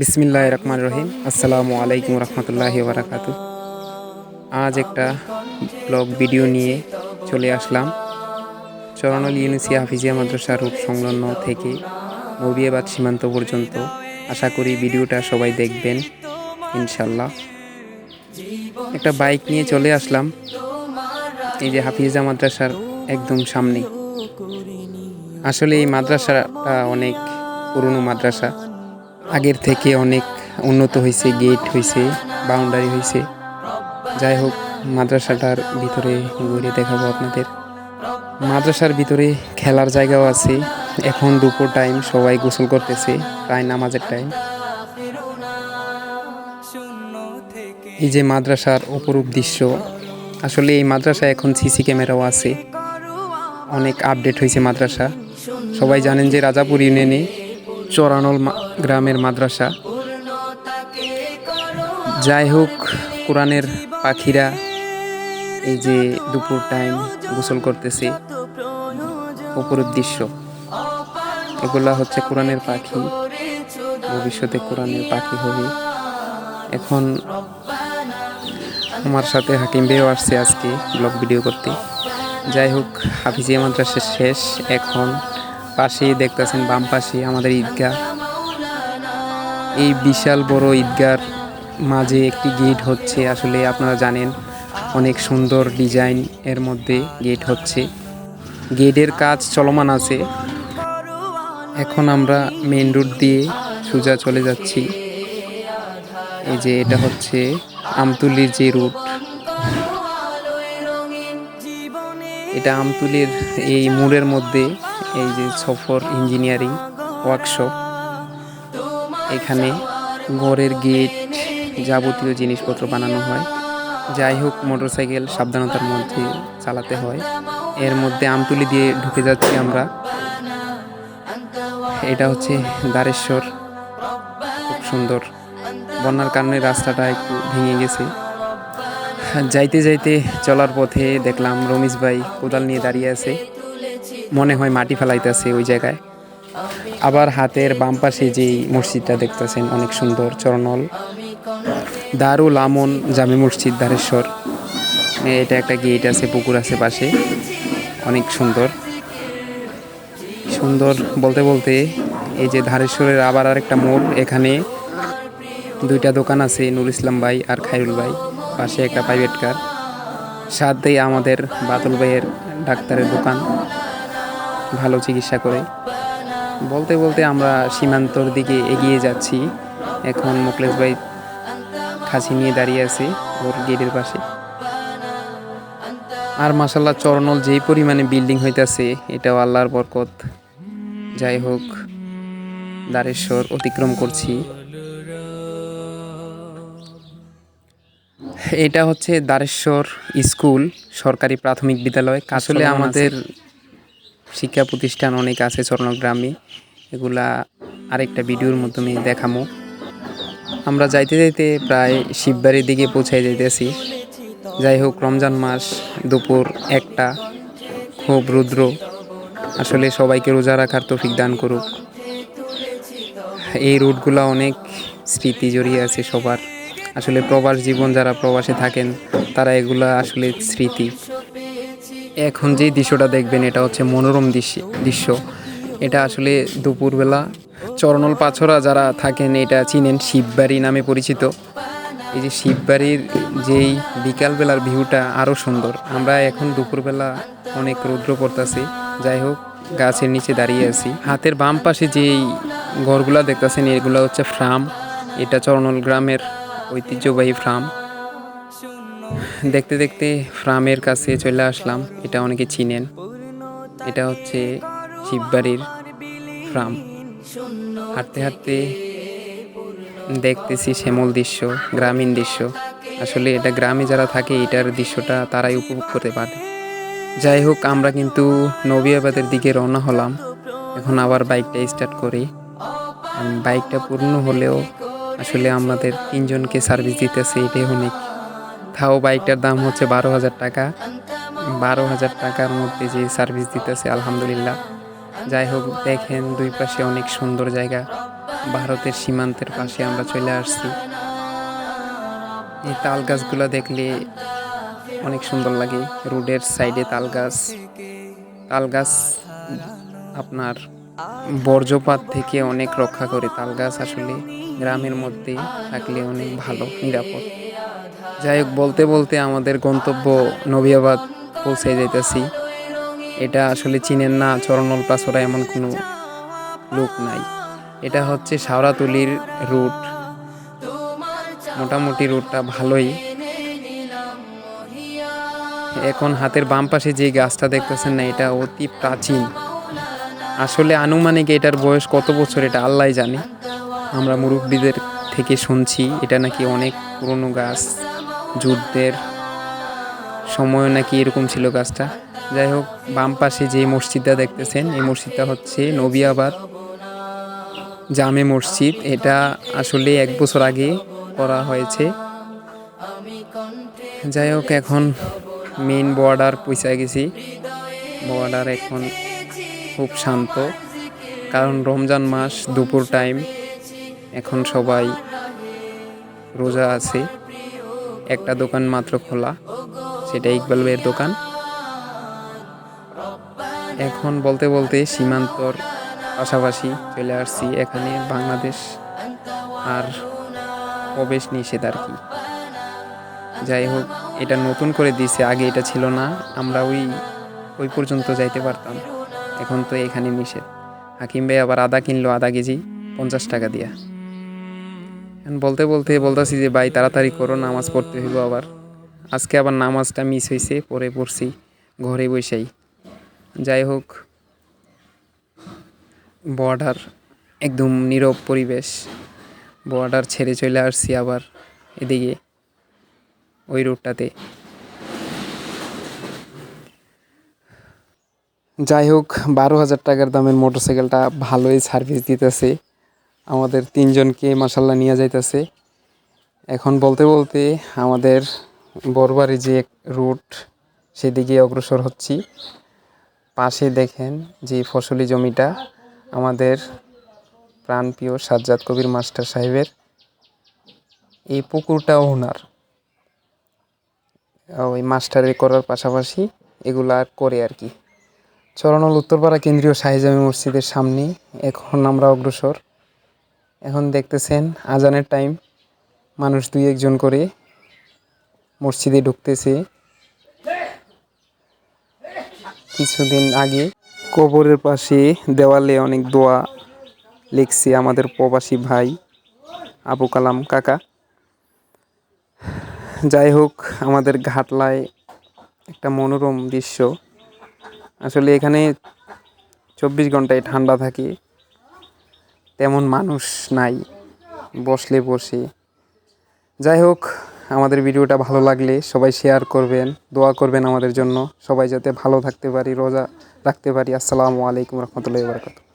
বিসমিল্লাহ রহমান রহিম। আসসালামু আলাইকুম রহমতুল্লাহ বারাকাত আজ একটা ব্লগ ভিডিও নিয়ে চলে আসলাম। চরণল ইউনিসি হাফিজিয়া মাদ্রাসা রূপ সংলগ্ন থেকে নবিয়াবাদ সীমান্ত পর্যন্ত। আশা করি ভিডিওটা সবাই দেখবেন ইনশাল্লাহ একটা বাইক নিয়ে চলে আসলাম। এই যে হাফিজা মাদ্রাসার একদম সামনে। আসলে এই মাদ্রাসাটা অনেক পুরনো মাদ্রাসা। আগের থেকে অনেক উন্নত হয়েছে গেট হয়েছে বাউন্ডারি হয়েছে যাই হোক, মাদ্রাসাটার ভিতরে ঘুরে দেখাবো আপনাদের। মাদ্রাসার ভিতরে খেলার জায়গাও আছে। এখন দুপুর টাইম সবাই গোসল করতেছে, প্রায় নামাজের টাইম এই যে মাদ্রাসার অপরূপ দৃশ্য, আসলে এই মাদ্রাসায় এখন সিসি ক্যামেরাও আছে। অনেক আপডেট হয়েছে মাদ্রাসা। সবাই জানেন যে রাজাপুর ইউনিয়নে চরানল গ্রামের মাদ্রাসা। যাই হোক, কোরআনের পাখিরা এই যে দুপুর টাইম গোসল করতেছে, উপরের দৃশ্য। এগুলা হচ্ছে কোরআনের পাখি। ভবিষ্যতে কোরআনের পাখি হবে। এখন আমার সাথে হাকিম বেও আসছে আজকে ব্লগ ভিডিও করতে। যাই হোক, হাফিজিয়া মাদ্রাসা শেষ। এখন পাশেই দেখতেছেন বাম পাশে আমাদের ঈদগাহ। এই বিশাল বড় ঈদগার মাঝে একটি গেট হচ্ছে, আসলে আপনারা জানেন অনেক সুন্দর ডিজাইন এর মধ্যে গেট হচ্ছে। গেটের কাজ চলমান আছে। এখন আমরা মেন রোড দিয়ে সোজা চলে যাচ্ছি। এই যে এটা হচ্ছে আমতুলির যে রুট এটা আমতুলির এই মোড়ের মধ্যে এই যে সফর ইঞ্জিনিয়ারিং ওয়ার্কশপ। এখানে ঘরের গেট যাবতীয় জিনিসপত্র বানানো হয়। যাই হোক, মোটরসাইকেল সাবধানতার মধ্যে চালাতে হয়। এর মধ্যে আমতুলি দিয়ে ঢুকে যাচ্ছি আমরা। এটা হচ্ছে দ্বারেশ্বর। খুব সুন্দর। বন্যার কারণে রাস্তাটা একটু ভেঙে গেছে। যাইতে যাইতে চলার পথে দেখলাম রমেশ ভাই কোদাল নিয়ে দাঁড়িয়ে আছে। মনে হয় মাটি ফেলাইতেছে ওই জায়গায়। আবার হাতের বাম পাশে যেই মসজিদটা দেখতেছেন, অনেক সুন্দর চরণল। দারুল আমন জামে মসজিদ, ধারেশ্বর। এটা একটা গেট আছে, পুকুর আছে পাশে। অনেক সুন্দর। সুন্দর বলতে বলতে এই যে ধারেশ্বরের আবার আরেকটা মোড়, এখানে দুইটা দোকান আছে নুর ইসলাম ভাই আর খাইরুল ভাই। পাশে একটা প্রাইভেট কার সাথেই আমাদের বাতুল ভাইয়ের ডাক্তারের দোকান, ভালো চিকিৎসা করে। বলতে বলতে আমরা সীমান্তর দিকে এগিয়ে যাচ্ছি। এখন মুকলেশ ভাই খাসি নিয়ে দাঁড়িয়ে আছে ওর গেটের পাশে। আর মাসাল্লাহ চরনল যেই পরিমাণে বিল্ডিং হইতাছে, এটাও আল্লাহর বরকত। যাই হোক, দ্বারেশ্বর অতিক্রম করছি। এটা হচ্ছে দ্বারেশ্বর স্কুল সরকারি প্রাথমিক বিদ্যালয়। আসলে আমাদের শিক্ষা প্রতিষ্ঠান অনেক আছে চরণগ্রামে এগুলা আরেকটা ভিডিওর মাধ্যমে দেখামো। আমরা যাইতে যাইতে প্রায় শিববাড়ির দিকে পৌঁছাই যাইতেছি। যাই হোক রমজান মাস দুপুর একটা। খুব রুদ্র। আসলে সবাইকে রোজা রাখার তৌফিক দান করুক। এই রুটগুলো অনেক স্মৃতি জড়িয়ে আছে সবার। আসলে প্রবাস জীবন যারা প্রবাসে থাকেন, তারা এগুলা আসলে স্মৃতি। এখন যে দৃশ্যটা দেখবেন, এটা হচ্ছে মনোরম দৃশ্য দৃশ্য। এটা আসলে দুপুরবেলা চরণল পাছরা যারা থাকেন, এটা চিনেন শিববাড়ি নামে পরিচিত। এই যে শিববাড়ির যেই বিকালবেলার ভিউটা আরও সুন্দর। আমরা এখন দুপুরবেলা অনেক রৌদ্র পড়তেছি। যাই হোক, গাছের নিচে দাঁড়িয়ে আছি। হাতের বাম পাশে যেই ঘরগুলা দেখতেছেন, এগুলো হচ্ছে ফ্রাম। এটা চরণল গ্রামের ঐতিহ্যবাহী ফ্রাম। দেখতে দেখতে ফ্রামের কাছে চলে আসলাম। এটা অনেকে চিনেন। এটা হচ্ছে শিববাড়ির ফ্রাম। হাঁটতে হাঁটতে দেখতেছি শ্যামল দৃশ্য, গ্রামীণ দৃশ্য। আসলে এটা গ্রামে যারা থাকে, এটার দৃশ্যটা তারাই উপভোগ করতে পারে। যাই হোক, আমরা কিন্তু নবিয়াবাদের দিকে রওনা হলাম। এখন আবার বাইকটা স্টার্ট করি। বাইকটা পূর্ণ হলেও আসলে আমাদের তিনজনকে সার্ভিস দিতেছে, এটাই অনেক তাও বাইকটার দাম হচ্ছে বারো হাজার টাকা। বারো হাজার টাকার মধ্যে যে সার্ভিস দিতেছে, আলহামদুলিল্লাহ। যাই হোক, দেখেন দুই পাশে অনেক সুন্দর জায়গা। ভারতের সীমান্তের পাশে আমরা চলে আসছি। এই তাল গাছগুলো দেখলে অনেক সুন্দর লাগে। রোডের সাইডে তাল গাছ। তাল গাছ আপনার বর্জ্যপাত থেকে অনেক রক্ষা করে তাল গাছ আসলে গ্রামের মধ্যে থাকলে অনেক ভালো, নিরাপদ। যাই হোক, বলতে বলতে আমাদের গন্তব্য নবিয়াবাদ পৌঁছে যাইতেছি। এটা আসলে চিনেন না, চরণল পাছড়া এমন কোনো লোক নাই। এটা হচ্ছে শাওরাতলির রুট। মোটামুটি রুটটা ভালোই। এখন হাতের বাম পাশে যে গাছটা দেখতেছেন না, এটা অতি প্রাচীন। আসলে আনুমানিক এটার বয়স কত বছর এটা আল্লাহ জানে। আমরা মুরব্বীদের থেকে শুনছি, এটা নাকি অনেক পুরনো গাছ, যুদ্ধের সময় নাকি এরকম ছিল গাছটা। যাই হোক, বাম পাশে যে মসজিদটা দেখতেছেন, এই মসজিদটা হচ্ছে নবিয়াবাদ জামে মসজিদ। এটা আসলে এক বছর আগে করা হয়েছে। যাই হোক, এখন মেইন বর্ডার পৌঁছে গেছি। বর্ডার এখন খুব শান্ত। কারণ রমজান মাস, দুপুর টাইম এখন সবাই রোজা আছে। একটা দোকান মাত্র খোলা, সেটা ইকবাল ভাইয়ের দোকান। এখন বলতে বলতে সীমান্তর পাশাপাশি চলে আসছি এখানে বাংলাদেশ আর প্রবেশ নিষেধ আর কি। যাই হোক, এটা নতুন করে দিয়েছে আগে এটা ছিল না, আমরা ওই ওই পর্যন্ত যাইতে পারতাম। এখন তো এখানে নিষেধ হাকিম ভাই আবার আদা কিনলো আধা কেজি, পঞ্চাশ টাকা দিয়া। এখন বলতে বলতে বলতেছি যে, ভাই, তাড়াতাড়ি করো, নামাজ পড়তে হইব আবার। আজকে আবার নামাজটা মিস হয়েছে পরে পড়ছি, ঘরে বসেই। যাই হোক বর্ডার একদম নীরব পরিবেশ। বর্ডার ছেড়ে চলে আসছি আবার এদিকে, ওই রুটটাতে যাই হোক, বারো হাজার টাকার দামের মোটরসাইকেলটা ভালোই সার্ভিস দিতেছে। আমাদের তিনজনকে মাসাল্লাহ নিয়ে যাইতেছে। এখন বলতে বলতে আমাদের বরবারি যে রুট সেদিকে অগ্রসর হচ্ছি। পাশে দেখেন যে ফসলি জমিটা আমাদের প্রাণপ্রিয় সাজ্জাদ কবির মাস্টার সাহেবের। এই পুকুরটাও ওনার। ওই মাস্টারে করার পাশাপাশি এগুলা করে আর কি। চরণল উত্তরপাড়া কেন্দ্রীয় শাহিজামি মসজিদের সামনে। এখন আমরা অগ্রসর। এখন দেখতেছেন আজানের টাইম মানুষ দুই একজন করে মসজিদে ঢুকতেছে। কিছুদিন আগে কবরের পাশে দেওয়ালে অনেক দোয়া লিখছে আমাদের প্রবাসী ভাই আবু কালাম কাকা। যাই হোক, আমাদের ঘাটলায় একটা মনোরম দৃশ্য। আসলে এখানে চব্বিশ ঘন্টায় ঠান্ডা থাকে। তেমন মানুষ নাই, বসলে বসে। যাই হোক, আমাদের ভিডিওটা ভালো লাগলে সবাই শেয়ার করবেন, দোয়া করবেন আমাদের জন্য। সবাই যাতে ভালো থাকতে পারি, রোজা রাখতে পারি। আসসালামু আলাইকুম রহমতুল্লাহ বারকাত